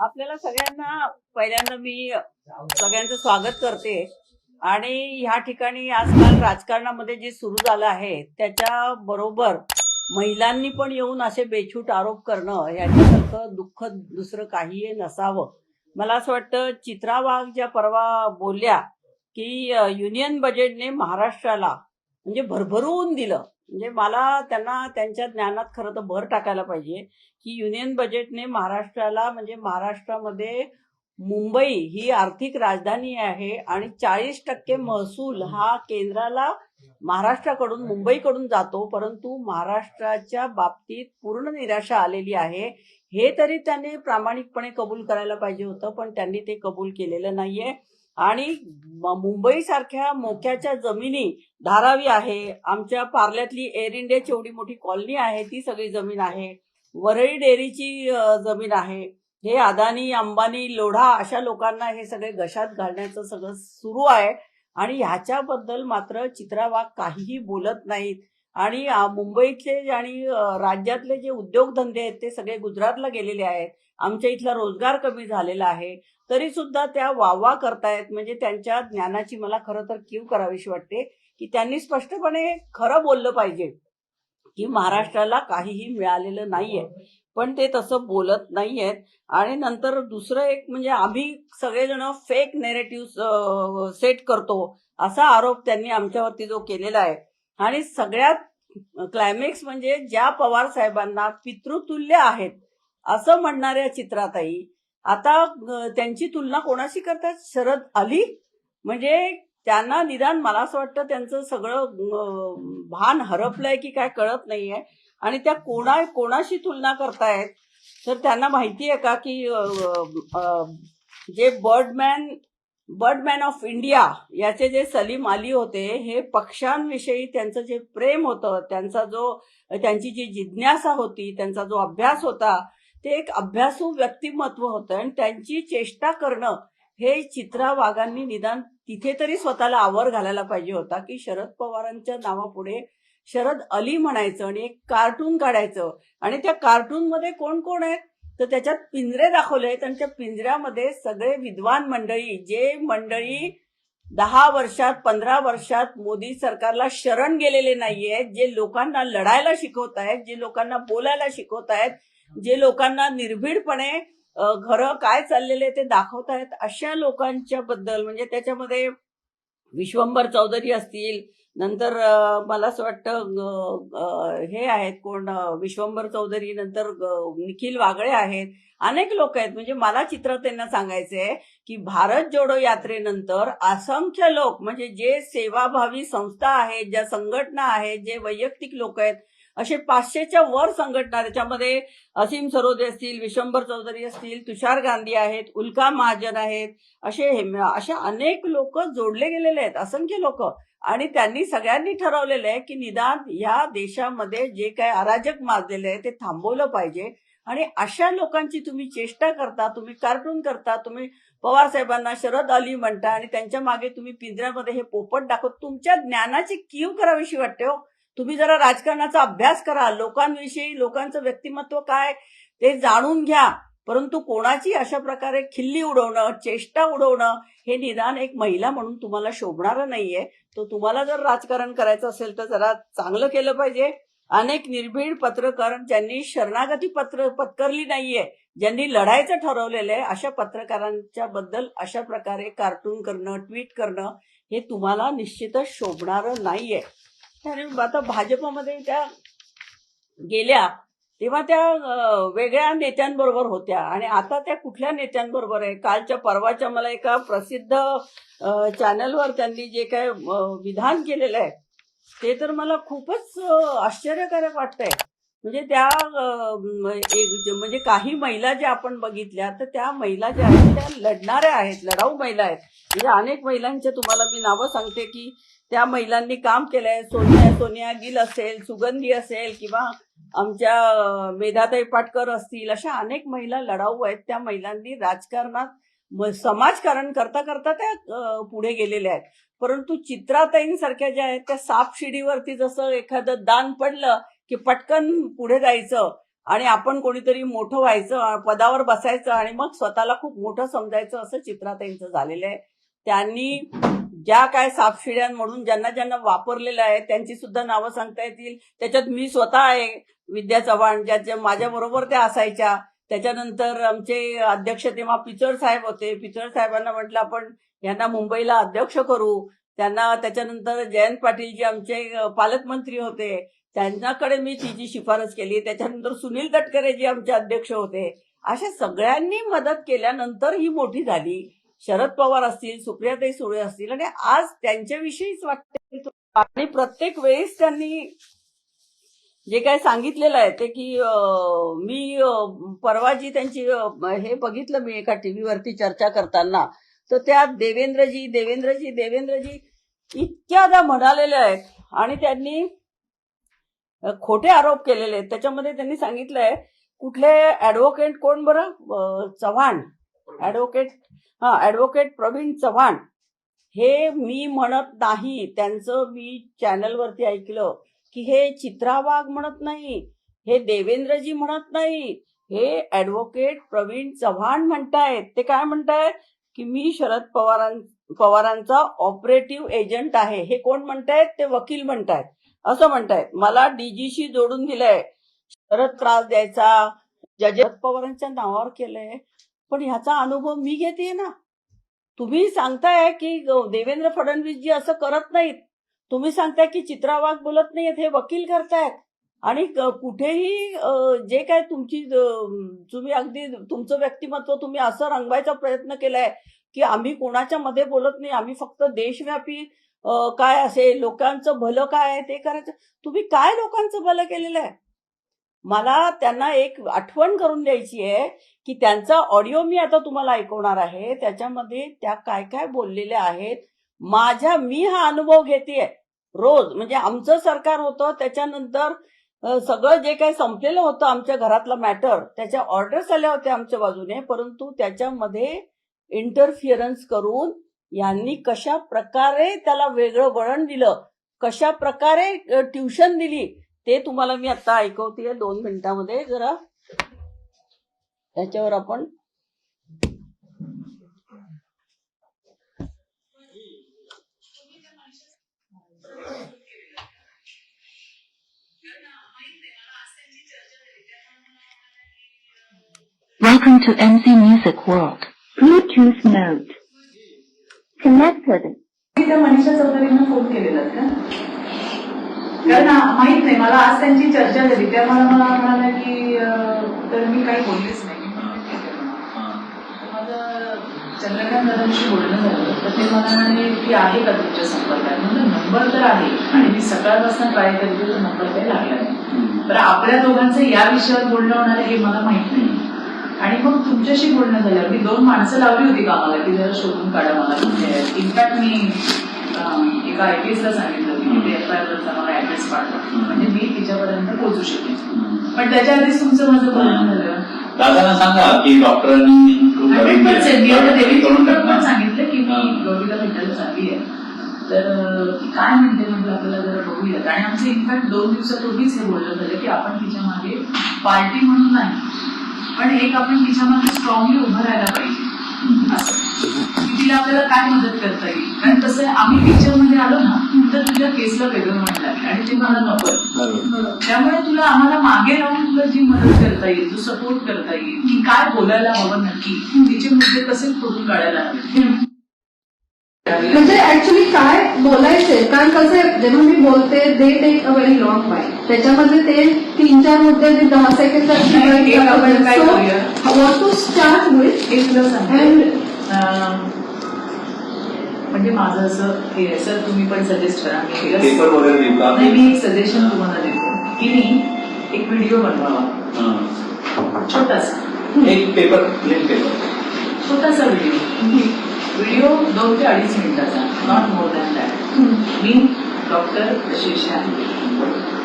आपल्याला सगळ्यांना पहिल्यांदा मी सगळ्यांचं स्वागत करते. आणि ह्या ठिकाणी आजकाल राजकारणामध्ये जे सुरू झालं आहे त्याच्या बरोबर महिलांनी पण येऊन असे बेछूट आरोप करणं याच्यासारखं दुःख दुसरं काहीही नसावं. मला असं वाटतं चित्रा वाघ ज्या परवा बोलल्या की युनियन बजेटने महाराष्ट्राला म्हणजे भरभरून दिलं. म्हणजे मला त्यांना त्यांच्या ज्ञानात खरं तर भर टाकायला पाहिजे की युनियन बजेटने महाराष्ट्राला म्हणजे महाराष्ट्रामध्ये मुंबई ही आर्थिक राजधानी आहे आणि चाळीस टक्के महसूल हा केंद्राला महाराष्ट्राकडून मुंबईकडून जातो परंतु महाराष्ट्राच्या बाबतीत पूर्ण निराशा आलेली आहे. हे तरी त्यांनी प्रामाणिकपणे कबूल करायला पाहिजे होतं पण त्यांनी ते कबूल केलेलं नाहीये. आणि मुंबई सारख्या मोक्याच्या जमिनी धारावी आहे. आमच्या पार्ल्यातली एअर इंडियाची एवढी मोठी कॉलनी आहे ती सगळी जमीन आहे. वरळी डेअरीची जमीन आहे. हे अदानी अंबानी लोढा अशा लोकांना हे सगळे गशात घालण्याचं सगळं सुरू आहे. आणि ह्याच्याबद्दल मात्र चित्रावा काहीही बोलत नाहीत. आणि मुंबईतले आणि राज्यातले जे उद्योगधंदे आहेत ते सगळे गुजरातला गेलेले आहेत. आमच्या इथला रोजगार कमी झालेला आहे. तरी सुद्धा त्या वावा करतायत. म्हणजे त्यांच्या ज्ञानाची मला खरं तर कीव करावीशी वाटते की त्यांनी स्पष्टपणे खरं बोललं पाहिजे की महाराष्ट्राला काहीही मिळालेलं नाहीये. पण ते तसं बोलत नाहीयेत. आणि नंतर दुसरं एक म्हणजे आम्ही सगळेजण फेक नेरेटिव्ह सेट करतो असा आरोप त्यांनी आमच्यावरती जो केलेला आहे. आणि सगळ्यात क्लायमॅक्स म्हणजे ज्या पवार साहेबांना पितृतुल्य आहेत असं म्हणणाऱ्या चित्राताई आता त्यांची तुलना कोणाशी करतात? शरद अली? म्हणजे त्यांना निदान मला असं वाटतं त्यांचं सगळं भान हरपलंय की काय कळत नाहीये. आणि त्या कोणा कोणाशी तुलना करतायत? तर त्यांना माहिती आहे का की जे बर्डमॅन बर्डमॅन ऑफ इंडिया याचे जे सलीम अली होते हे पक्ष्यांविषयी त्यांचं जे प्रेम होतं त्यांचा जो त्यांची जी जिज्ञासा होती त्यांचा जो अभ्यास होता ते एक अभ्यासू व्यक्तिमत्व होतं आणि त्यांची चेष्टा करणं हे चित्रा वाघांनी निदान तिथे तरी स्वतःला आवर घालायला पाहिजे होता की शरद पवारांच्या नावापुढे शरद अली म्हणायचं आणि एक कार्टून काढायचं. आणि त्या कार्टूनमध्ये कोण कोण आहेत? तर त्याच्यात पिंजरे दाखवले आहेत आणि त्या पिंजऱ्यामध्ये सगळे विद्वान मंडळी जे मंडळी दहा वर्षात पंधरा वर्षात मोदी सरकारला शरण गेलेले नाहीयेत जे लोकांना लढायला शिकवत आहेत जे लोकांना बोलायला शिकवत आहेत जे लोकांना निर्भीडपणे घरं काय चाललेले ते दाखवत आहेत अशा लोकांच्या बद्दल म्हणजे त्याच्यामध्ये विश्वंभर चौधरी असतील नंतर मला असं वाटतं हे आहेत कोण विश्वंभर चौधरी नंतर निखिल वागळे आहेत. अनेक लोक आहेत म्हणजे मला चित्र त्यांना सांगायचंय की भारत जोडो यात्रेनंतर असंख्य लोक म्हणजे जे सेवाभावी संस्था आहेत ज्या संघटना आहेत जे वैयक्तिक लोक आहेत असे पाचशेच्या वर संघटना त्याच्यामध्ये असीम सरोदे असतील विशंभर चौधरी असतील तुषार गांधी आहेत उल्का महाजन आहेत असे हे- अशा अनेक लोक जोडले गेलेले आहेत असंख्य लोक. आणि त्यांनी सगळ्यांनी ठरवलेलं आहे की निदान या देशामध्ये जे काय अराजक माजलेले आहे ते थांबवलं पाहिजे. आणि अशा लोकांची तुम्ही चेष्टा करता तुम्ही कार्टून करता तुम्ही पवार साहेबांना शरद अली म्हणता आणि त्यांच्या मागे तुम्ही पिंजऱ्यामध्ये हे पोपट दाखवत तुमच्या ज्ञानाची कीव करावीशी वाटते हो. तुम्ही जरा राजकारणाचा अभ्यास करा. लोकांविषयी लोकांचं व्यक्तिमत्व काय ते जाणून घ्या. परंतु कोणाची अशा प्रकारे खिल्ली उडवणं चेष्टा उडवणं हे निदान एक महिला म्हणून तुम्हाला शोभणारं नाहीये. तो तुम्हाला जर राजकारण करायचं असेल तर जरा चांगलं केलं पाहिजे. अनेक निर्भीड पत्रकार ज्यांनी शरणागती पत्र पत्करली नाहीये ज्यांनी लढायचं ठरवलेलं आहे अशा पत्रकारांच्या बद्दल अशा प्रकारे कार्टून करणं ट्विट करणं हे तुम्हाला निश्चितच शोभणारं नाहीये. आणि आता भाजपमध्ये त्या गेल्या तेव्हा त्या वेगळ्या नेत्यांबरोबर होत्या. आणि आता त्या कुठल्या नेत्यांबरोबर आहे? कालच्या परवाच्या मला एका प्रसिद्ध चॅनलवर त्यांनी जे काय विधान केलेलं आहे ते तर मला खूपच आश्चर्यकारक वाटतंय. म्हणजे त्या म्हणजे काही महिला ज्या आपण बघितल्या तर त्या महिला ज्या आहेत त्या लढणाऱ्या आहेत लढाऊ महिला आहेत. म्हणजे अनेक महिलांच्या तुम्हाला मी नावं सांगते की त्या महिलांनी काम केलंय. सोनिया सोनिया गिल असेल सुगंधी असेल किंवा आमच्या मेधाताई पाटकर असतील अशा अनेक महिला लढाऊ आहेत. त्या महिलांनी राजकारणात समाजकारण करता करता त्या पुढे गेलेल्या आहेत. परंतु चित्राताईंसारख्या ज्या आहेत त्या सापशिडीवरती जसं एखादं दान पडलं की पटकन पुढे जायचं आणि आपण कोणीतरी मोठं व्हायचं पदावर बसायचं आणि मग स्वतःला खूप मोठं समजायचं असं चित्राताईंचं झालेलं आहे. त्यांनी ज्या काय सापशिड्या म्हणून ज्यांना ज्यांना वापरलेलं आहे त्यांची सुद्धा नावं सांगता येतील. त्याच्यात मी स्वतः आहे विद्या चव्हाण ज्याच्या माझ्याबरोबर त्या असायच्या. त्याच्यानंतर आमचे अध्यक्ष तेव्हा पिचर साहेब होते. पिचर साहेबांना म्हटलं आपण यांना मुंबईला अध्यक्ष करू. त्यांना त्याच्यानंतर जयंत पाटील जे आमचे पालकमंत्री होते त्यांच्याकडे मी तिची शिफारस केली. त्याच्यानंतर सुनील तटकरे जे आमचे अध्यक्ष होते अशा सगळ्यांनी मदत केल्यानंतर ही मोठी झाली. शरद पवार असतील सुप्रियाताई सुळे असतील आणि आज त्यांच्याविषयीच वाटते आणि प्रत्येक वेळेस त्यांनी जे काय सांगितलेलं आहे ते की मी परवा जी त्यांची हे बघितलं मी एका टीव्हीवरती चर्चा करताना. तर त्या देवेंद्रजी देवेंद्रजी देवेंद्रजी इतक्यादा म्हणालेल्या आहेत. आणि त्यांनी खोटे आरोप केलेले आहेत. त्याच्यामध्ये त्यांनी सांगितलंय कुठले ऍडव्होकेट कोण बरं? चव्हाण. ऍडव्होकेट हा ऍडव्होकेट प्रवीण चव्हाण. हे मी म्हणत नाही. त्यांचं मी चॅनलवरती ऐकलं की हे चित्रा वाघ म्हणत नाही हे देवेंद्रजी म्हणत नाही हे ऍडव्होकेट प्रवीण चव्हाण म्हणतायत. ते काय म्हणतायत? की मी शरद पवारां पवारांचा ऑपरेटिव्ह एजंट आहे. हे कोण म्हणतायत? ते वकील म्हणतायत. असं म्हणतायत. मला डीजीशी जोडून दिलंय. शरद त्रास द्यायचा. ज्या शरद पवारांच्या नावावर केलंय पण ह्याचा अनुभव मी घेते ना. तुम्ही सांगताय की देवेंद्र फडणवीस जी असं करत नाहीत. तुम्ही सांगताय की चित्रावाघ बोलत नाहीयेत हे वकील करतायत. आणि कुठेही जे काय तुमची तुम्ही अगदी तुमचं व्यक्तिमत्व तुम्ही असं रंगवायचा प्रयत्न केलाय की आम्ही कोणाच्या मध्ये बोलत नाही आम्ही फक्त देशव्यापी काय असेल लोकांचं भलं काय आहे ते करायचं. तुम्ही काय लोकांचं भलं केलेलं आहे? मला त्यांना एक आठवण करून द्यायची आहे की त्यांचा ऑडिओ मी आता तुम्हाला ऐकवणार आहे. त्याच्यामध्ये त्या काय काय बोललेल्या आहेत. माझ्या मी हा अनुभव घेते रोज म्हणजे आमचं सरकार होतं त्याच्यानंतर सगळं जे काही संपलेलं होतं आमच्या घरातलं मॅटर त्याच्या ऑर्डर्स आल्या होत्या आमच्या बाजूने परंतु त्याच्यामध्ये इंटरफिअरन्स करून यांनी कशा प्रकारे त्याला वेगळं वळण दिलं कशा प्रकारे ट्युशन दिली ते तुम्हाला मी आता ऐकवते दोन मिनिटांमध्ये जरा. त्याच्यावर आपण Welcome to MC Music World. Bluetooth mode. Connected. त्या मनीषा चौधरींना फोन केलेला का कारण आ- माहीत नाही मला आज त्यांची चर्चा झाली त्या मला मला म्हणाल्या की अं, तर मी काही बोललेच नाही मी म्हणले, "ठीक आहे म्हणा." तर माझं चंद्रकांत दादांशी बोलणं झालं. तर ते मला म्हणाले की आहे का तुमच्या संपर्कात? म्हणलं नंबर तर आहे. आणि मी सकाळपासून ट्राय करते तर नंबर काही लागला नाही. तर आपल्या दोघांचं या विषयावर बोलणं होणार हे मला माहीत नाही. आणि मग तुमच्याशी बोलणं झाल्यावर मी दोन माणसं लावली होती कामाला की जरा शोधून काढा मला म्हणजे इनफॅक्ट मी एका आय पी एसला सांगितलं की ते एफ आय आरचा मला ऍड्रेस पाठवा. म्हणजे मी तिच्यापर्यंत पोहोचू शकेन. पण त्याच्या आधीच तुमचं माझं बोलणं झालं. दादांना सांगा की डॉक्टरांनी मी पण देवीची करून डॉक्टर पण. सांगितलं की मी. गौरीला भेटायला चालली आहे. तर ती काय म्हणते म्हणजे आपल्याला जरा बघूयात. आणि आमचं इनफॅक्ट दोन दिवसापूर्वीच हे बोलणं झालं की आपण तिच्यामागे पार्टी म्हणून नाही पण एक आपण तिच्यामागे स्ट्रॉंगली उभं राहायला पाहिजे. असं. तिला आपल्याला काय मदत करता येईल? कारण आहे आम्ही पिक्चरमध्ये आलो ना तर तुझ्या केसला वेगळं लागलं आणि ते मला नको बरोबर. त्यामुळे तुला आम्हाला मागे राहून तुला जी मदत करता येईल जो सपोर्ट करता येईल की काय बोलायला हवं नक्की तिचे मुद्दे कसे खोडून काढायला हवे? म्हणजे ऍक्च्युली काय बोलायचंय? कारण कसं आहे जेव्हा मी बोलते they take a very long by त्याच्यामध्ये ते तीन चार मुद्दे जे दहा? Second what to start with तुला सांगते. अँड अं, म्हणजे माझं असं हे आहे, सर तुम्ही पण सजेस्ट करा. मी केलं पेपर वगैरे देऊ का नाही मी एक सजेशन तुम्हाला देतो. की मी एक व्हिडिओ बनवावा. हा. छोटासा. एक पेपर प्लेन पेपर छोटासा व्हिडिओ व्हिडिओ दोन ते अडीच मिनिटाचा. नॉट मोर दॅन दॅट मी डॉक्टर शीर्षा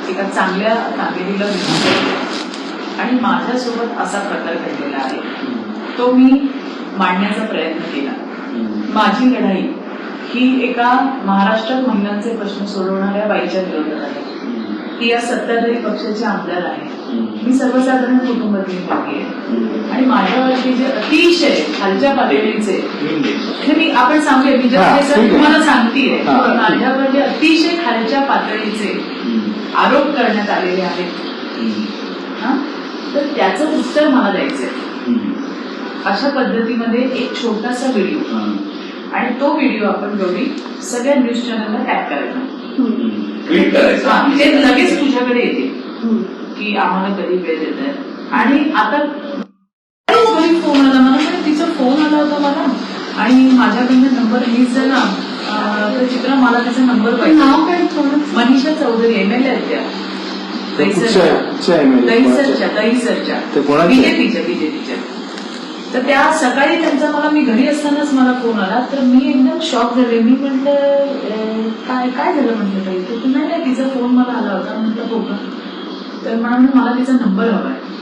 एका चांगल्या कामेरीला भेटतो आणि माझ्यासोबत असा प्रकार घडलेला आहे. तो मी मांडण्याचा प्रयत्न केला. माझी लढाई. ही एका महाराष्ट्रात महिलांचे प्रश्न सोडवणाऱ्या बाईच्या विरोधात आहे की या सत्ताधारी पक्षाचे आमदार आहे. मी सर्वसाधारण कुटुंबातील मुलगी आहे. आणि माझ्यावरती जे अतिशय खालच्या पातळीचे मी आपण सांगूया मी आहे. तुम्हाला सांगतेय. माझ्यावर जे अतिशय खालच्या पातळीचे. आरोप करण्यात आलेले आहेत. हा? तर त्याचं उत्तर मला द्यायचंय. अशा पद्धतीमध्ये एक छोटासा व्हिडिओ. आणि तो व्हिडिओ आपण गौरी सगळ्या न्यूज चॅनलला टॅग करायचा. ट्विट करायचं. ते लगेच तुझ्याकडे येते. हम्म. की आम्हाला कधी वेळ देत आहे आणि आता फोन आला मला. तिचा फोन आला होता मला. आणि माझ्याकडनं नंबर मिस झाला तर चित्रा मला त्याचा नंबर पाहिजे. नाव काय थोडं? मनीषा चौधरी एम एल आहेत त्या? दहीसरच्या. दहीसरच्या कोणाचे? बीजेपीच्या बीजेपीच्या तर त्या सकाळी त्यांचा मला मी घरी असतानाच मला फोन आला. तर मी एकदम शॉक झाले. मी म्हटलं काय काय झालं? म्हटलं ताई. तर ती नाही नाही, तिचा फोन मला आला होता. म्हटलं हो का? तर मला मला तिचा नंबर हवा आहे.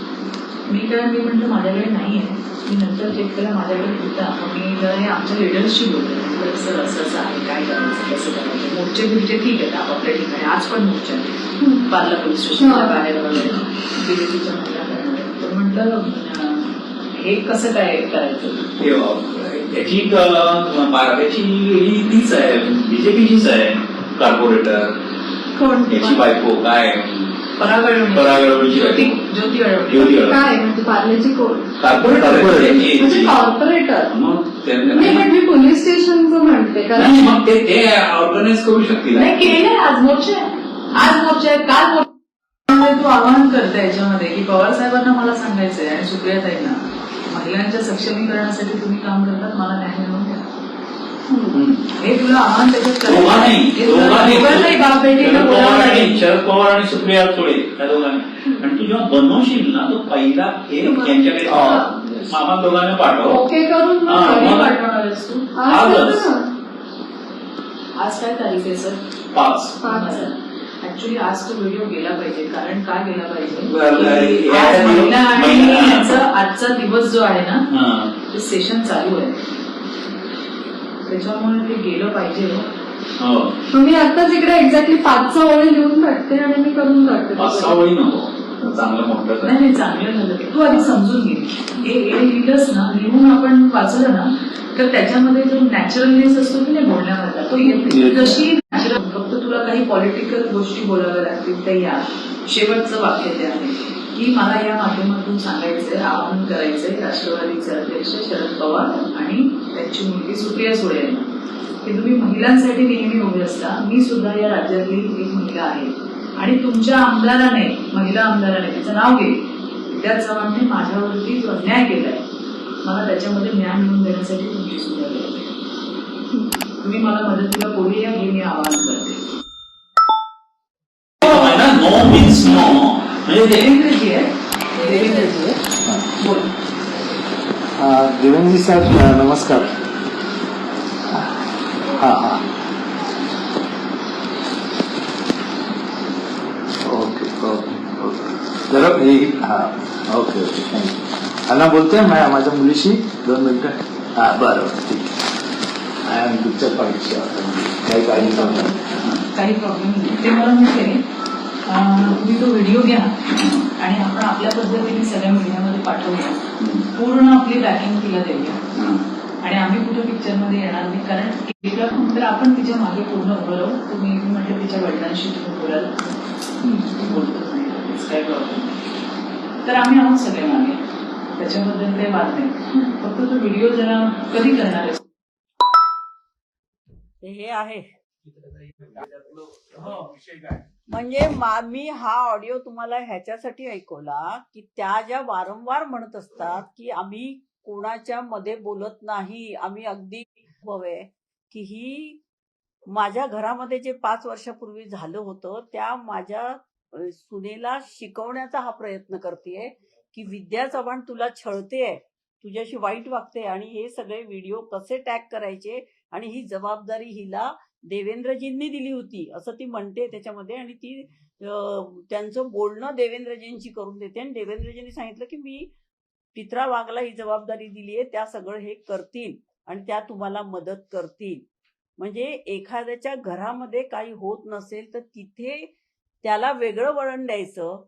मी काय मी म्हटलं माझ्याकडे नाही आहे. मी नंतर चेक केला माझ्याकडे होता. मी जरा हे आमच्या लिडर्सशी बोलले सर असं असं आहे. काय करायचं? कसं करायचं? मोर्चे बिर्चे ठीक आहेत. आपापल्या ठिकाणी. आज पण मोर्चा पार्ला पोलीस स्टेशनच्या हा. बाहेर वगैरे. बीजेपीच्या महिला. तर म्हटलं हे कसं काय करायचं? याची क- बाराव्याची ही तीच आहे बीजेपीचीच आहे कॉर्पोरेटर कोण? याची बायको काय? ज्योती. ज्योती म्हणजे पार्लेची कोण? कॉर्पोरेटर म्हणजे. कॉर्पोरेटर मग मी पोलीस स्टेशनचं म्हणते कारण मग ते ऑर्गनाईज करू शकतील. आज मोर्चा. आज मोर्चा आहे काल मोर्चा. त्यामुळे तू आवाहन करते याच्यामध्ये की पवार साहेबांना मला सांगायचंय आणि सुप्रियाताईंना. महिलांच्या सक्षमीकरणासाठी तुम्ही काम करतात मला न्याय मिळवून द्या. हे तुला आव्हान त्याच्यात शरद बोलावं पवार आणि सुप्रिया सुळे त्या दोघांनी. आणि तू जेव्हा बनवशील ना तो पहिला एक यांच्याकडे हा. मामा दोघांना पाठव. ओके करून पाठवणार तू. आजच. आज काय तारीख आहे सर? पाच. पाच. ऍक्च्युली आज तो व्हिडिओ गेला पाहिजे. कारण का गेला पाहिजे? की आज महिला आणि यांचा आजचा दिवस जो आहे ना. ते सेशन चालू आहे. त्याच्यामुळे ते गेलं पाहिजे हो. हो. मी आताच इकडे एक्झॅक्टली पाच सहा ओळी लिहून काढते आणि मी करून काढते पाच सहा वळी नको. चांगलं मोठं. नाही नाही चांगलं झालं ते. आधी समजून घे हे हे लिहिलंस ना लिहून आपण वाचलं ना तर त्याच्यामध्ये जो नॅचरलनेस असतो की नाही बोलण्यामधला तो येते. जशी natural- फक्त तुला काही पॉलिटिकल गोष्टी बोलाव्या लागतील तर या शेवटचं वाक्य ते आहे की मला या माध्यमातून सांगायचंय आवाहन करायचंय राष्ट्रवादीचे अध्यक्ष शरद पवार आणि त्यांची मुलगी सुप्रिया सुळे यांना की तुम्ही महिलांसाठी नेहमी उभे असता मी सुद्धा या राज्यातली एक महिला आहे आणि तुमच्या आमदाराने महिला आमदाराने तिचं नाव घे विद्या चव्हाणने माझ्यावरती जो अन्याय केलाय मला त्याच्यामध्ये न्याय मिळवून देण्यासाठी तुमची सुद्धा गरज आहे. तुम्ही मला मदतीला पुढे या हे मी आवाहन करते. आहे ना नो मीन्स नो म्हणजे देवेंद्रजी आहे. देवेंद्रजी. आहे बोल देवेंद्रजी साहेब नमस्कार. हा हा ओके ओके ओके जरा हे हा. ओके ओके थँक्यू अण्णा बोलतोय मा- माझ्या मुलीशी दोन मिनिटं. हा बरं बरं ठीक आहे. आय एम पिक्चर पाहिजे काही करू नका. काही प्रॉब्लेम नाही. ते मला म्हटले अं, तुम्ही तो व्हिडिओ घ्या आणि आपण आपल्या पद्धतीने सगळ्या मीडियामध्ये पाठवूया. पूर्ण आपली बॅकिंग तिला देऊया. आणि आम्ही कुठे पिक्चरमध्ये येणार नाही. कारण तर आपण तिच्यामागे पूर्ण उभं राहू. तुम्ही म्हटलं तिच्या वडिलांशी तुम्ही बोलाल. ती प्रॉब्लेम नाही. तर आम्ही आहोत सगळे मागे. त्याच्याबद्दल काही वाद नाही. फक्त तो व्हिडिओ जरा कधी करणार आहे? हे आहे. म्हणजे मा- हा ऑडिओ तुम्हाला ह्याच्यासाठी ऐकवला की त्या ज्या वारंवार म्हणत असतात की आम्ही कोणाच्या मध्ये बोलत नाही आम्ही अगदी हवे की ही माझ्या घरामध्ये जे पाच वर्षापूर्वी झालं होतं त्या माझ्या सुनेला शिकवण्याचा हा प्रयत्न करते की विद्या चव्हाण तुला छळते तुझ्याशी वाईट वागते आणि हे सगळे व्हिडिओ कसे टॅग करायचे आणि ही जबाबदारी हिला देवेंद्रजींनी दिली होती असं ती म्हणते त्याच्यामध्ये आणि ती त्यांचं बोलणं देवेंद्रजींशी करून देते आणि देवेंद्रजींनी सांगितलं की मी पित्रा वाघला ही जबाबदारी दिली आहे त्या सगळं हे करतील आणि त्या तुम्हाला मदत करतील. म्हणजे एखाद्याच्या घरामध्ये काही होत नसेल तर तिथे त्याला वेगळं वळण द्यायचं.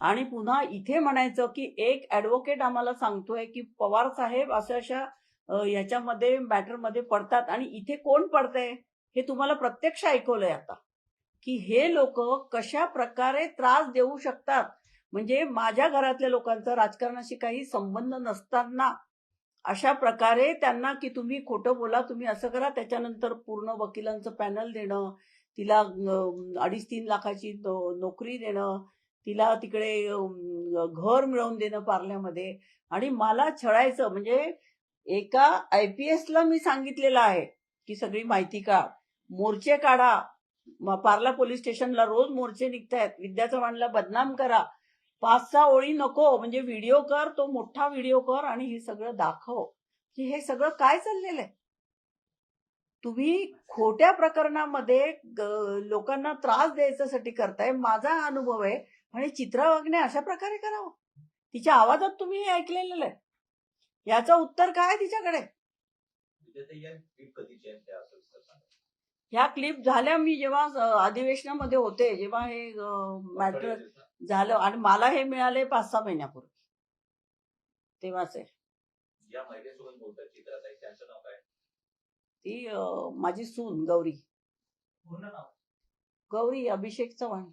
आणि पुन्हा इथे म्हणायचं की एक ऍडव्होकेट आम्हाला सांगतोय की पवार साहेब अशा अशा याच्यामध्ये मॅटरमध्ये पडतात. आणि इथे कोण पडतंय? हे तुम्हाला प्रत्यक्ष ऐकवलंय आता. की हे लोक कशा प्रकारे त्रास देऊ शकतात? म्हणजे माझ्या घरातल्या लोकांचा राजकारणाशी काही संबंध नसताना अशा प्रकारे त्यांना की तुम्ही खोटं बोला तुम्ही असं करा त्याच्यानंतर पूर्ण वकिलांचं पॅनल देणं तिला अडीच तीन लाखाची नोकरी देणं तिला तिकडे घर मिळवून देणं पार्ल्यामध्ये आणि मला छळायचं म्हणजे एका आय पी एसला मी सांगितलेलं आहे की सगळी माहिती काढ. मोर्चे काढा. पार्ला पोलीस स्टेशनला रोज मोर्चे निघतायत. विद्या चव्हाणला बदनाम करा. पाच सहा ओळी नको. म्हणजे व्हिडिओ कर तो मोठा व्हिडिओ कर आणि हे सगळं दाखव. की हे सगळं काय चाललेलं आहे? तुम्ही खोट्या प्रकरणामध्ये लोकांना त्रास द्यायच्यासाठी करताय. माझा अनुभव आहे. आणि चित्रा वागणे अशा प्रकारे करावं. तिच्या आवाजात तुम्ही ऐकलेलं आहे. याचं उत्तर काय तिच्याकडे? ह्या क्लिप झाल्या मी जेव्हा अधिवेशनामध्ये होते जेव्हा हे मॅटर झालं. आणि मला हे मिळाले पाच सहा महिन्यापूर्वी. तेव्हाच आहे या महिलेसोबत बोलतात चित्राताई त्यांचं नाव काय ती माझी सून गौरी. गौरी अभिषेक चव्हाण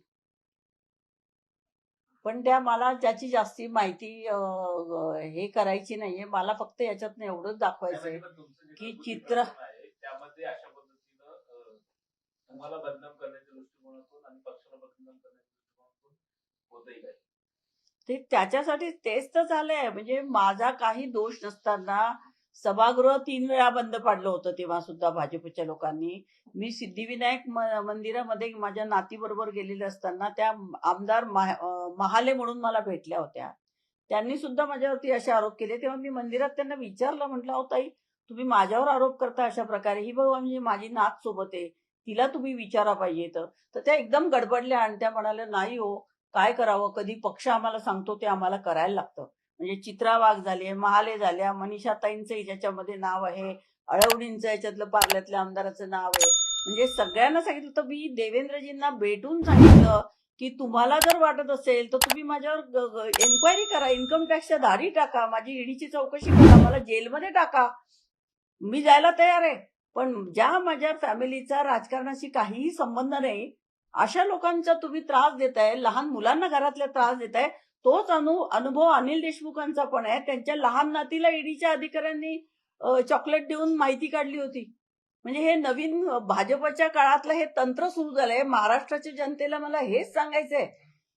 पण त्या मला त्याची जास्ती माहिती हे करायची नाहीये मला फक्त याच्यातनं एवढंच दाखवायचंय की चित्र- त्यामध्ये अशा पद्धतीनं अं, तुम्हाला बदनाम करण्याच्या दृष्टिकोनातून आणि पक्षाला बदनाम करण्याच्या दृष्टिकोनातून होतही काय? ते त्याच्यासाठी तेच तर झालंय. म्हणजे माझा काही दोष नसताना सभागृह तीन वेळा बंद पाडलं होतं तेव्हा सुद्धा भाजपच्या लोकांनी. मी सिद्धिविनायक मंदिरामध्ये माझ्या नातीबरोबर गेलेले असताना त्या आमदार महाले म्हणून मला भेटल्या होत्या. त्यांनी सुद्धा माझ्यावरती असे आरोप केले. तेव्हा मी मंदिरात त्यांना विचारलं म्हटलं हो ताई तुम्ही माझ्यावर आरोप करता अशा प्रकारे? ही बाबा म्हणजे माझी नात सोबत आहे. तिला तुम्ही विचारा पाहिजे तर तर त्या एकदम गडबडल्या आणि त्या म्हणाल्या नाही हो काय करावं? कधी पक्ष आम्हाला सांगतो ते आम्हाला करायला लागतं. म्हणजे चित्रा वाघ झाले महाले झाल्या मनीषाताईंचं याच्यामध्ये नाव आहे अळवणींचं याच्यातलं पार्ल्यातल्या आमदाराचं नाव आहे. म्हणजे सगळ्यांना सांगितलं तर मी देवेंद्रजींना भेटून सांगितलं की तुम्हाला जर वाटत असेल तर तुम्ही माझ्यावर एन्क्वायरी करा इन्कम टॅक्सच्या धारी टाका माझी ईडीची चौकशी करा मला जेलमध्ये टाका. मी जायला तयार आहे पण ज्या माझ्या फॅमिलीचा राजकारणाशी काहीही संबंध नाही अशा लोकांचा तुम्ही त्रास देताय लहान मुलांना घरातल्या त्रास देताय तोच अनु अनुभव अनिल देशमुखांचा पण आहे. त्यांच्या लहान नातीला ईडीच्या अधिकाऱ्यांनी चॉकलेट देऊन माहिती काढली होती. म्हणजे हे नवीन भाजपच्या काळातलं हे तंत्र सुरू झालंय. महाराष्ट्राच्या जनतेला मला हेच सांगायचंय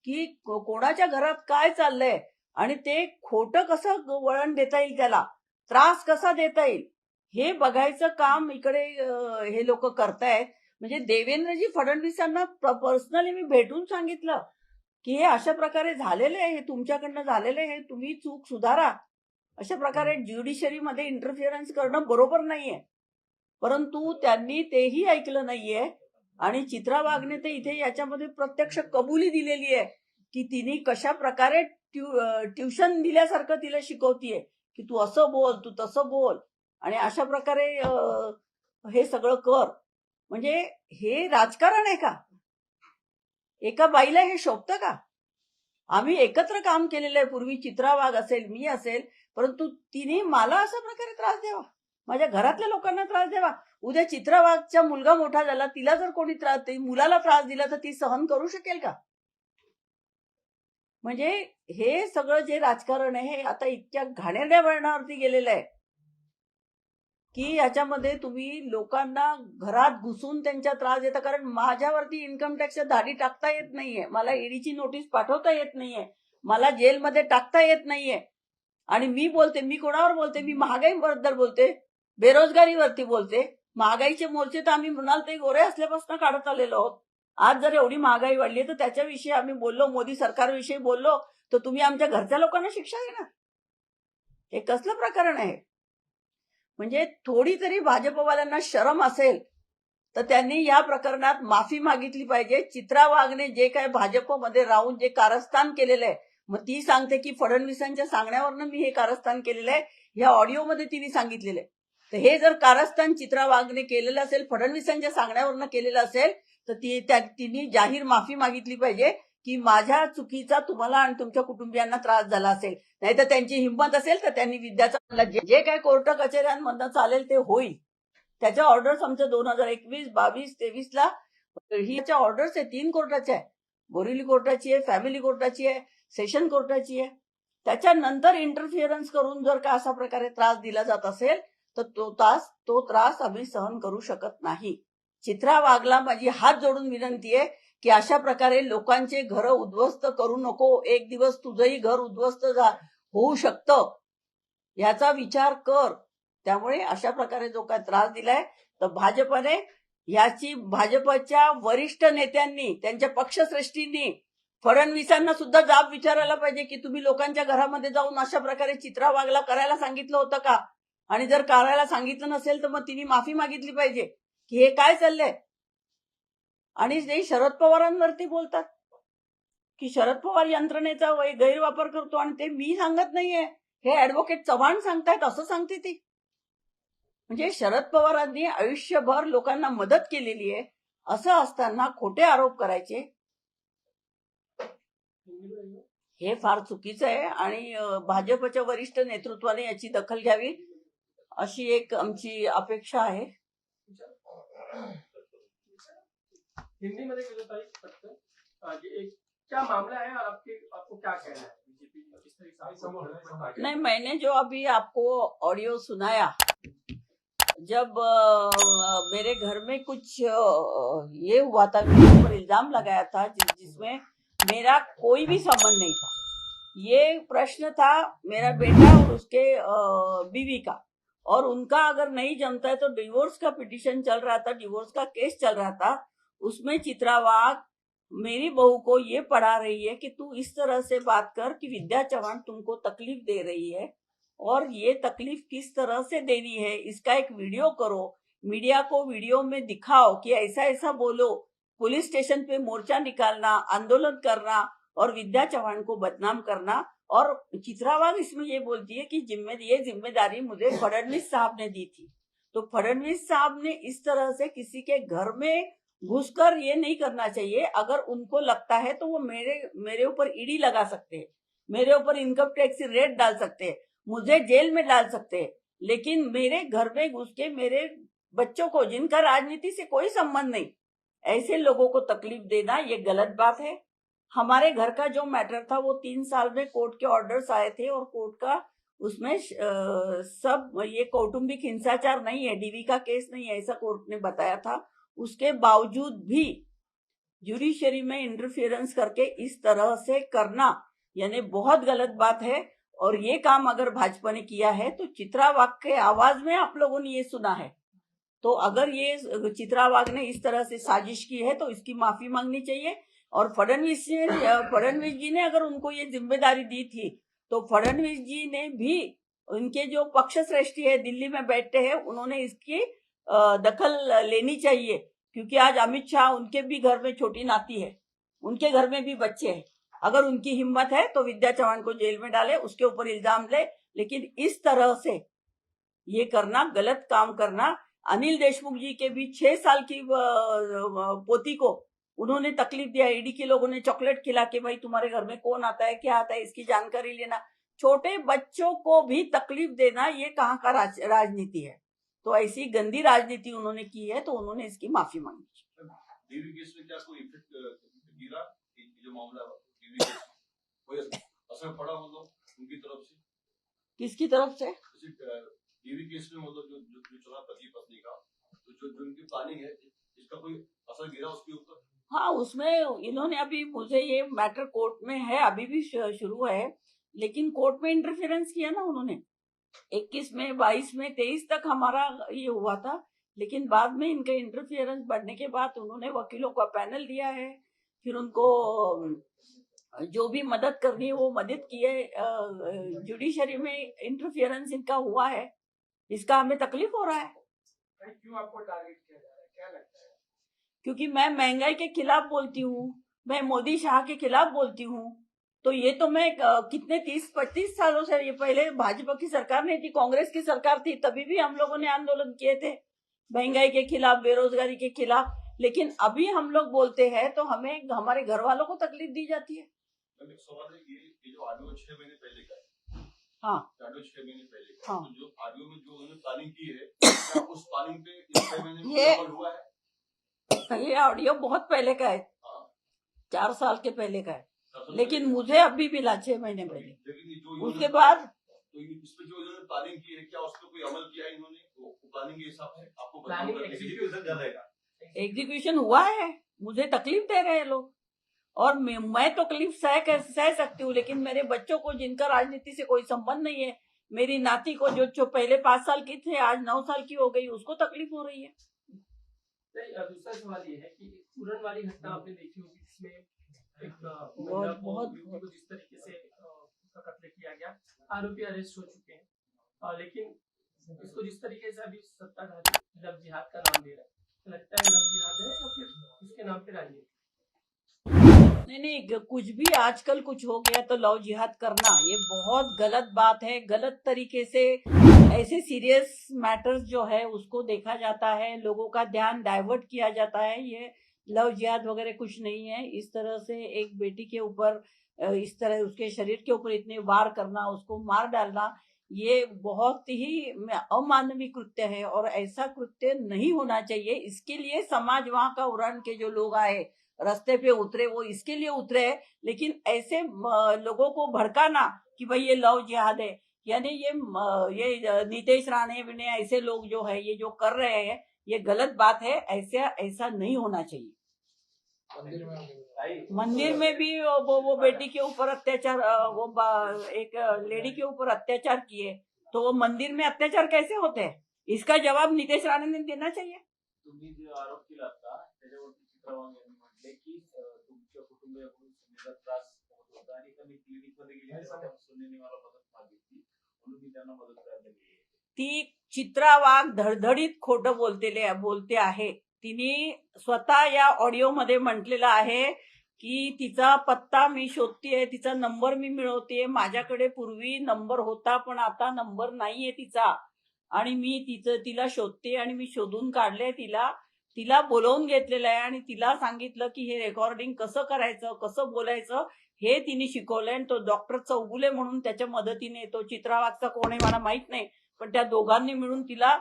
की कोणाच्या घरात काय चाललंय आणि ते खोटं कसं वळण देता येईल त्याला? त्रास कसा देता येईल? हे बघायचं काम इकडे हे लोक करतायत. म्हणजे देवेंद्रजी फडणवीसांना पर्सनली मी भेटून सांगितलं. की हे अशा प्रकारे झालेले आहे हे तुमच्याकडनं झालेले आहे हे तुम्ही चूक सुधारा. अशा प्रकारे ज्युडिशरीमध्ये इंटरफिअरन्स करणं बरोबर नाहीये. परंतु त्यांनी तेही ऐकलं नाहीये आणि चित्रा वाघने तर इथे याच्यामध्ये प्रत्यक्ष कबुली दिलेली आहे की तिने कशा प्रकारे ट्युशन दिल्यासारखं तिला शिकवतीये की तू असं बोल तू तसं बोल आणि अशा प्रकारे हे सगळं कर. म्हणजे हे राजकारण आहे का? एका बाईला हे शोभतं का? आम्ही एकत्र काम केलेलं आहे. पूर्वी चित्रा वाघ असेल मी असेल परंतु तिने मला अशा प्रकारे त्रास द्यावा. माझ्या घरातल्या लोकांना त्रास द्यावा. उद्या चित्रा वाघचा मुलगा मोठा झाला तिला जर कोणी त्रास मुलाला त्रास दिला तर ती सहन करू शकेल का? म्हणजे हे सगळं जे राजकारण आहे हे आता इतक्या घाणेरड्या वळणावरती गेलेलं आहे. की याच्यामध्ये तुम्ही लोकांना घरात घुसून त्यांच्या त्रास देता. कारण माझ्यावरती इन्कम टॅक्सच्या धाडी टाकता येत नाहीये. मला ईडीची नोटीस पाठवता येत नाहीये. मला जेलमध्ये टाकता येत नाहीये. आणि मी बोलते मी कोणावर बोलते? मी महागाईबद्दल बोलते बेरोजगारीवरती बोलते. महागाईचे मोर्चे तर आम्ही म्हणाल ते गोरे असल्यापासून काढत आलेलो आहोत. आज जर एवढी महागाई वाढली तर त्याच्याविषयी आम्ही बोललो मोदी सरकारविषयी बोललो तर तुम्ही आमच्या घरच्या लोकांना शिक्षा देणार. हे कसलं प्रकरण आहे? म्हणजे थोडी तरी भाजपवाल्यांना शरम असेल तर त्यांनी या प्रकरणात माफी मागितली पाहिजे. चित्रा वाघने जे काय भाजपमध्ये राहून जे कारस्थान केलेलं आहे मग ती सांगते की फडणवीसांच्या सांगण्यावरनं मी हे कारस्थान केलेलं आहे. ह्या ऑडिओमध्ये तिने सांगितलेलं आहे. तर हे जर कारस्थान चित्रा वाघने केलेलं असेल फडणवीसांच्या सांगण्यावरनं केलेलं असेल तर ती त्या तिने जाहीर माफी मागितली पाहिजे. की माझ्या चुकीचा तुम्हाला आणि तुमच्या कुटुंबियांना त्रास झाला असेल नाही तर त्यांची हिंमत असेल तर त्यांनी विद्याचा जे काही काय कोर्ट कचेऱ्यांमधनं चालेल ते होईल. त्याच्या ऑर्डर्स आमच्या दोन हजार एकवीस बावीस तेवीस ला ही ऑर्डर्स आहे तीन कोर्टाच्या आहे बोरिवली कोर्टाची आहे फॅमिली कोर्टाची आहे सेशन कोर्टाची आहे. त्याच्यानंतर इंटरफिअरन्स करून जर का अशा प्रकारे त्रास दिला जात असेल तर तो तास तो त्रास आम्ही सहन करू शकत नाही. चित्रा वाघला माझी हात जोडून विनंती आहे की अशा प्रकारे लोकांचे घर उद्ध्वस्त करू नको एक दिवस तुझंही घर उद्ध्वस्त होऊ शकतं याचा विचार कर. त्यामुळे अशा प्रकारे जो काय त्रास दिलाय तर भाजपने याची भाजपच्या वरिष्ठ नेत्यांनी त्यांच्या पक्षश्रेष्ठींनी फडणवीसांना सुद्धा जाब विचारायला पाहिजे की तुम्ही लोकांच्या घरामध्ये जाऊन अशा प्रकारे चित्रा वागला करायला सांगितलं होतं का? आणि जर करायला सांगितलं नसेल तर मग तिने माफी मागितली पाहिजे. की हे काय चाललंय? आणि ते शरद पवारांवरती बोलतात की शरद पवार यंत्रणेचा वै- गैरवापर करतो आणि ते मी सांगत नाहीये. हे ऍडव्होकेट चव्हाण सांगतायत असं सांगते ती. म्हणजे शरद पवारांनी आयुष्यभर लोकांना मदत केलेली आहे असं असताना खोटे आरोप करायचे. हे फार चुकीचं आहे आणि भाजपच्या वरिष्ठ नेतृत्वाने याची दखल घ्यावी अशी एक आमची अपेक्षा आहे. हिंदी में देखिए ताई पटकन अ, ये एक क्या मामला है और आपके आपको क्या कहना है? बीजेपी किस तरीके से आपको नहीं मैंने जो अभी आपको ऑडियो सुनाया जब अ, मेरे घर में कुछ अ, ये हुआ था मेरे ऊपर इल्ज़ाम लगाया था जिस, जिसमें मेरा कोई भी संबंध नहीं था। ये प्रश्न था मेरा बेटा और उसके अ, बीवी का। और उनका अगर नहीं जमता है तो डिवोर्स का पिटीशन चल रहा था डिवोर्स का केस चल रहा था उसमें चित्रावाग मेरी बहू को ये पढ़ा रही है कि तू इस तरह से बात कर कि विद्या चौहान तुमको तकलीफ़ दे रही है और ये तकलीफ़ किस तरह से देनी है, इसका एक वीडियो करो, मीडिया को वीडियो में दिखाओ कि ऐसा ऐसा बोलो, पुलिस स्टेशन पे मोर्चा निकालना, आंदोलन करना और विद्या चौहान को बदनाम करना और चित्रावाग इसमें ये बोलती है कि जिम्मे, ये ज़िम्मेदारी मुझे फडणवीस साहब ने दी थी। तो फडणवीस साहब ने इस तरह से किसी के घर में घुसकर ये नहीं करना चाहिए। अगर उनको लगता है तो वो मेरे मेरे ऊपर ईडी लगा सकते हैं। मेरे ऊपर इनकम टैक्स रेट डाल सकते हैं। मुझे जेल में डाल सकते हैं। लेकिन मेरे घर में घुस के मेरे बच्चों को, जिनका राजनीति से कोई संबंध नहीं, ऐसे लोगों को तकलीफ़ देना ये गलत बात है। हमारे घर का जो मैटर था, वो तीन साल में कोर्ट के ऑर्डर्स आए थे और कोर्ट का उसमें सब ये कौटुंबिक हिंसाचार नहीं है। डीवी का केस नहीं है, ऐसा कोर्ट ने बताया था। उसके बावजूद भी जुडिशरी में इंटरफियरेंस करके इस तरह से करना, यानी बहुत गलत बात है। और ये काम अगर भाजपा ने किया है तो चित्रावाग के आवाज़ में आप लोगों ने ये सुना है। तो अगर ये चित्रावाग ने इस तरह से साजिश की है तो इसकी माफ़ी मांगनी चाहिए। और फडनवीस ने, फडणवीस जी ने अगर उनको ये ज़िम्मेदारी दी थी तो फडनवीस जी ने भी उनके जो पक्ष श्रेष्ठी है, दिल्ली में बैठते हैं, उन्होंने इसकी दखल लेनी चाहिए। क्योंकि आज अमित शाह उनके भी घर में छोटी नाती है उनके घर में भी बच्चे हैं। अगर उनकी हिम्मत है तो विद्या चौहान को जेल में डाले उसके ऊपर इल्ज़ाम ले लेकिन इस तरह से ये करना गलत काम करना अनिल देशमुख जी के भी छह साल की पोती को उन्होंने तकलीफ़ दिया ईडी के लोगों ने चॉकलेट खिला के भाई तुम्हारे घर में कौन आता है क्या आता है इसकी जानकारी लेना। छोटे बच्चों को भी तकलीफ़ देना ये कहाँ का राज, राजनीति है। तो ऐसी गंदी राजनीति उन्होंने की है तो उन्होंने इसकी माफ़ी मांगी। डीवी क्या कोई इफ़ेक्ट गिरा? ये जो मामला डीवी केस कोई असर पड़ा मतलब उनकी तरफ़ किसकी तरफ़ से? केस में मतलब जो जो, जो चला पति पत्नी का तो जो जो उनकी प्लानिंग है इसका कोई असर गिरा उसके ऊपर? हाँ उसमें इन्होंने अभी मुझे ये मैटर कोर्ट में है अभी भी शुरू है लेकिन कोर्ट में इंटरफेरेंस किया ना उन्होंने। 21 में 22 में 23 तक हमारा ये हुआ था लेकिन बाद में इनके इंटरफियरेंस बढ़ने के बाद उन्होंने वकीलों का पैनल दिया है फिर उनको जो भी मदद करनी है वो मदद की है जुडिशरी में इंटरफियरेंस इनका हुआ है इसका हमें तकलीफ़ हो रहा है। क्यों आपको टारगेट किया जा रहा है? क्या लगता है? क्योंकि मैं महँगाई के खिलाफ बोलती हूँ मैं मोदी शाह के खिलाफ बोलती हूँ तो ये तो मैं कितने तीस पच्चीस सालों से ये पहले भाजपा की सरकार नहीं थी कांग्रेस की सरकार थी तभी भी हम लोगों ने आंदोलन किए थे महँगाई के खिलाफ बेरोजगारी के खिलाफ। लेकिन अभी हम लोग बोलते हैं तो हमें हमारे घर वालों को तकलीफ़ दी जाती है। है ये है जो में जो उन्होंने प्लानिंग की है उस प्लानिंग पे हुआ है? ऑडियो बहुत पहले का है। हाँ। चार साल के पहले का है। लेकिन मुझे अभी मिला छह महीने पहले उसके बाद तो ये- जो इन्होंने प्लानिंग की है क्या उस पे कोई अमल किया इन्होंने? प्लानिंग के हिसाब से आपको Planning बताऊँगा execution एग्जीक्यूशन रहेगा। एग्जीक्यूशन हुआ है। मुझे तकलीफ़ दे रहे हैं लोग। और मैं, मैं तो तकलीफ़ सह कर- सह सकती हूँ लेकिन मेरे बच्चों को जिनका राजनीति से कोई संबंध नहीं है मेरी नाती को जो जो पहले पाँच साल की थे आज नौ साल की हो गई उसको तकलीफ़ हो रही है। नहीं, दूसरा सवाल ये है कि पूरन वाली घटना आपने देखी होगी जिसमें बहुत- जिस तरीके से उसका कत्ल किया गया आरोपी अरेस्ट हो चुके हैं। लेकिन इसको जिस तरीके से अभी सत्ताधारी लव जिहाद का नाम दे रहा है तो लगता है लव जिहाद है या फिर उसके नाम पे राजनीति नहीं नहीं कुछ भी आजकल कुछ हो गया तो लव जिहाद करना ये बहुत गलत बात है। गलत तरीके से ऐसे सीरियस मैटर्स जो है उसको देखा जाता है लोगों का ध्यान डाइवर्ट किया जाता है। ये लव, जिहाद वगैरह कुछ नहीं है। इस तरह से एक बेटी के ऊपर इस तरह उसके शरीर के ऊपर इतने वार करना, उसको मार डालना, ये बहुत ही अमानवीय कृत्य है और ऐसा कृत्य नहीं होना चाहिए। इसके लिए समाज वहाँ का उड़ान के जो लोग आए, रास्ते पे उतरे, वो इसके लिए उतरे हैं लेकिन ऐसे लोगों को भड़काना कि भाई ये लव, जिहाद है। यानी ये ये नीतीश राणे विने ऐसे लोग जो है, ये जो कर रहे हैं, ये गलत बात है, ऐसा ऐसा नहीं होना चाहिए। मंदिर में भी वो वो, बेटी के ऊपर अत्याचार वो एक लेडी के ऊपर अत्याचार किए तो वो मंदिर में अत्याचार कैसे होते हैं? इसका जवाब नीतीश राणे ने देना चाहिए। तुम्ही जे आरोप केला आता त्याच्यावरती चित्रवांग यांनी म्हटले की तुमच्या कुटुंबियाकडून सुनेला त्रास होत होता आणि एका मी क्लिनिकमध्ये गेली तेव्हा सुनेने मला मदत मागितली. म्हणून मी त्यांना मदत करायला गेली. ती चित्रा वाघ धडधडीत खोटं बोलतेले बोलते आहे. तिने स्वतः या ऑडिओमध्ये म्हटलेलं आहे की तिचा पत्ता मी शोधतेय तिचा नंबर मी मिळवतेय माझ्याकडे पूर्वी नंबर होता पण आता नंबर नाहीये तिचा. आणि मी तिचं तिला शोधते आणि मी शोधून काढले तिला. तिला बोलवून घेतलेलं आहे आणि तिला सांगितलं की हे रेकॉर्डिंग कसं करायचं कसं बोलायचं हे तिने शिकवलंय आणि तो डॉक्टर चौगुले म्हणून त्याच्या मदतीने तो चित्रावागचा कोण आहे मला माहीत नाही पण त्या दोघांनी मिळून तिला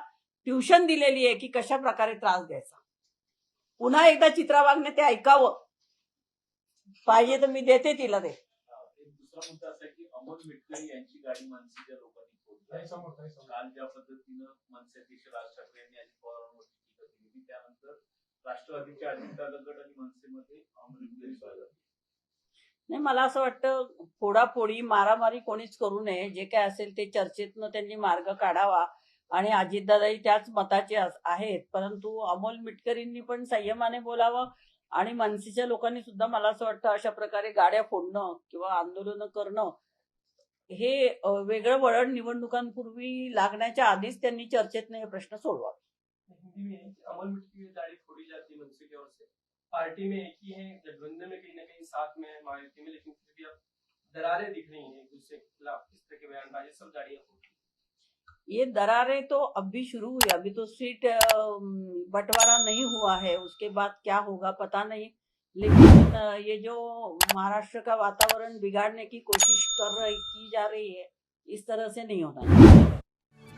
ट्युशन दिलेली आहे की कशा प्रकारे त्रास द्यायचा. पुन्हा एकदा चित्रावागने ते ऐकावं. पाहिजे तर मी देते तिला ते. एक दुसरा मुद्दा असा आहे की अमोल मिटकरी यांची गाडी मनसेच्या लोकांनी फोडली काल ज्या पद्धतीनं मनसे अध्यक्ष राज ठाकरे यांनी अजित पवारांवरती टीका केली होती त्यानंतर राष्ट्रवादीचे अजिंठा गट आणि मनसेमध्ये अमोल मिटकरी स्वागत. नाही मला असं वाटतं फोडाफोडी मारामारी कोणीच करू नये. जे काय असेल ते चर्चेतनं त्यांनी मार्ग काढावा. आणि अजितदादाही त्याच मताचे आहेत. परंतु अमोल मिटकरींनी पण संयमाने बोलावं आणि मनसेच्या लोकांनी सुद्धा मला असं वाटतं अशा प्रकारे गाड्या फोडणं किंवा आंदोलनं करणं हे वेगळं वळण निवडणुकांपूर्वी लागण्याच्या आधीच त्यांनी चर्चेतनं हे प्रश्न सोडवा. हिंदी में की फोड़ी जाती मनसे की ओर से. पार्टी में एक ही है गठबंधन में कहीं ना कहीं साथ में है मायावती में लेकिन फिर भी अब दरारें दिख रही हैं एक दूसरे के खिलाफ इस तरह के बयानबाजी सब जारी है ये दरारें तो अब भी शुरू हुई अभी तो सीट बंटवारा नहीं हुआ है। उसके बाद क्या होगा पता नहीं। लेकिन ये जो महाराष्ट्र का वातावरण बिगाड़ने की कोशिश कर रही की जा रही है इस तरह से नहीं होना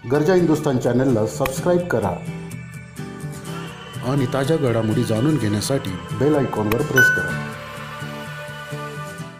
गरजा हिंदुस्तान चॅनलला सबस्क्राईब करा। आणि ताज्या घडामोडी जाणून घेण्यासाठी बेल आयकॉनवर प्रेस करा।